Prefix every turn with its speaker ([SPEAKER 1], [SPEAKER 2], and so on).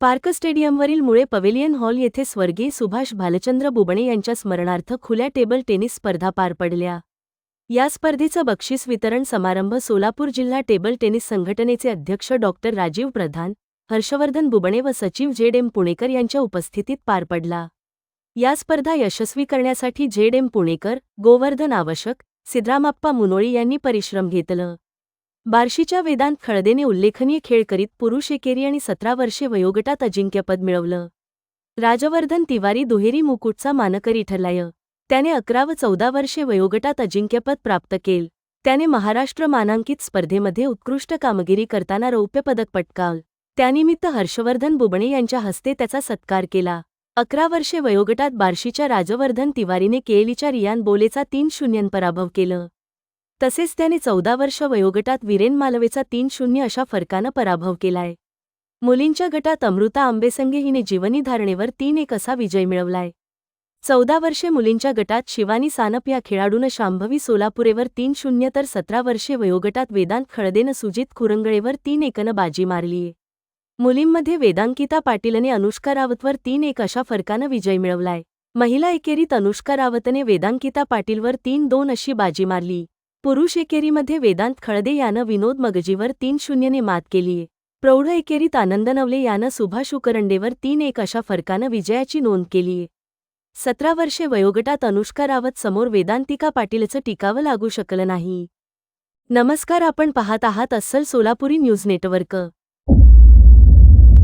[SPEAKER 1] Park स्टेडियमवरील मुळे pavilion hall येथे स्वर्गीय सुभाष भालचंद्र बुबणे यांच्या स्मरणार्थ खुल्या टेबल टेनिस स्पर्धा पार पडल्या. या स्पर्धेचं बक्षीस वितरण समारंभ सोलापूर जिल्हा टेबल टेनिस संघटनेचे अध्यक्ष डॉ. राजीव प्रधान हर्षवर्धन बुबणे व सचिव जेड एम पुणेकर यांच्या उपस्थितीत पार पडला. या स्पर्धा यशस्वी करण्यासाठी जेड एम पुणेकर गोवर्धन आवश्यक सिद्रामाप्पा मुनोळी यांनी परिश्रम घेतलं. बार्शीच्या वेदांत खळदेने उल्लेखनीय खेळ करीत पुरुष एकेरी आणि सतरा वर्षे वयोगटात अजिंक्यपद मिळवलं. राजवर्धन तिवारी दुहेरी मुकुटचा मानकरी ठरलाय. त्याने अकरा व चौदा वर्षे वयोगटात अजिंक्यपद प्राप्त केल. त्याने महाराष्ट्र मानांकित स्पर्धेमध्ये उत्कृष्ट कामगिरी करताना रौप्य पदक त्यानिमित्त हर्षवर्धन बुबणे यांच्या हस्ते त्याचा सत्कार केला. अकरा वर्षे वयोगटात बार्शीच्या राजवर्धन तिवारीने केएलीच्या रियान बोलेचा तीन शून्यन पराभव केलं. तसेच त्याने चौदा वर्ष वयोगटात वीरेन मालवेचा तीन शून्य अशा फरकानं पराभव केलाय. मुलींच्या गटात अमृता आंबेसंगे हिने जीवनी धारणेवर तीन एक असा विजय मिळवलाय. चौदा वर्षे मुलींच्या गटात शिवानी सानप या खेळाडूनं शांभवी सोलापुरेवर तीन शून्य तर सतरा वर्षे वयोगटात वेदांत खळदेनं सुजित खुरंगळेवर तीन एकनं बाजी मारलीय. मुलींमध्ये वेदांकिता पाटीलने अनुष्का रावतवर तीन एक अशा फरकानं विजय मिळवलाय. महिला एकेरीत अनुष्का रावतने वेदांकिता पाटीलवर तीन दोन अशी बाजी मारली. पुरुष एकेरीमध्ये वेदांत खळदे यानं विनोद मगजीवर तीन शून्यने मात केलीये प्रौढ एकेरीत आनंद नवले यानं सुभाष उकरंडेवर तीन एक अशा फरकानं विजयाची नोंद केलीये सतरा वर्षे वयोगटात अनुष्का रावत समोर वेदांतिका पाटीलचं टिकावं लागू शकलं नाही. नमस्कार आपण पाहत आहात अस्सल सोलापुरी न्यूज नेटवर्क.